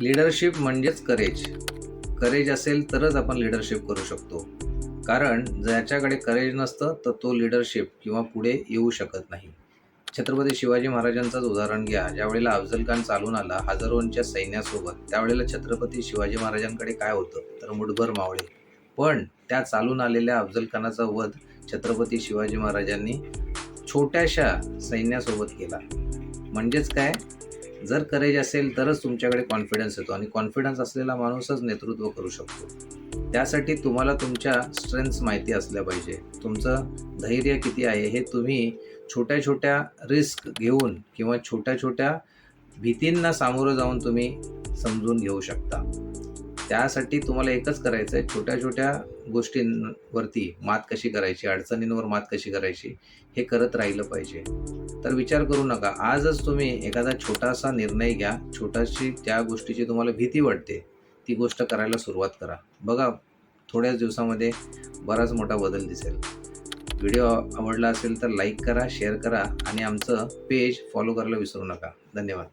Leadership म्हणजेच courage courage असेल तरच आपण लिडरशिप करू शकतो. कारण ज्याच्याकडे करेज नसतं तर तो लिडरशिप किंवा पुढे येऊ शकत नाही. छत्रपती शिवाजी महाराजांचंच उदाहरण घ्या. ज्यावेळेला अफजल खान चालून आला हजारोंच्या सैन्यासोबत त्यावेळेला छत्रपती शिवाजी महाराजांकडे काय होतं? तर मुठभर मावळे. पण त्या चालून आलेल्या अफजल खानाचा वध छत्रपती शिवाजी महाराजांनी छोट्याशा सैन्यासोबत केला. म्हणजेच काय? जर करेज असेल तरच तुमच्याकडे कॉन्फिडन्स येतो. आणि कॉन्फिडन्स असलेला माणूसच नेतृत्व करू शकतो. त्यासाठी तुम्हाला तुमच्या स्ट्रेंथ्स माहिती असल्या पाहिजे. तुमचं धैर्य किती आहे हे तुम्ही छोट्या छोट्या रिस्क घेऊन किंवा छोट्या छोट्या भीतींना सामोरं जाऊन तुम्ही समजून घेऊ शकता. त्यासाठी तुम्हाला एकच करायचं आहे छोट्या छोट्या गोष्टींवरती मात कशी करायची अडचणींवर मात कशी करायची हे करत राहिलं पाहिजे. तर विचार करू नका. आजच तुम्ही एखादा छोटासा निर्णय घ्या. छोटाशी त्या गोष्टीची तुम्हाला भीती वाटते ती गोष्ट करायला सुरुवात करा. बघा थोड्याच दिवसामध्ये बराच मोठा बदल दिसेल. व्हिडिओ आवडला असेल तर लाईक करा शेअर करा आणि आमचं पेज फॉलो करायला विसरू नका. धन्यवाद.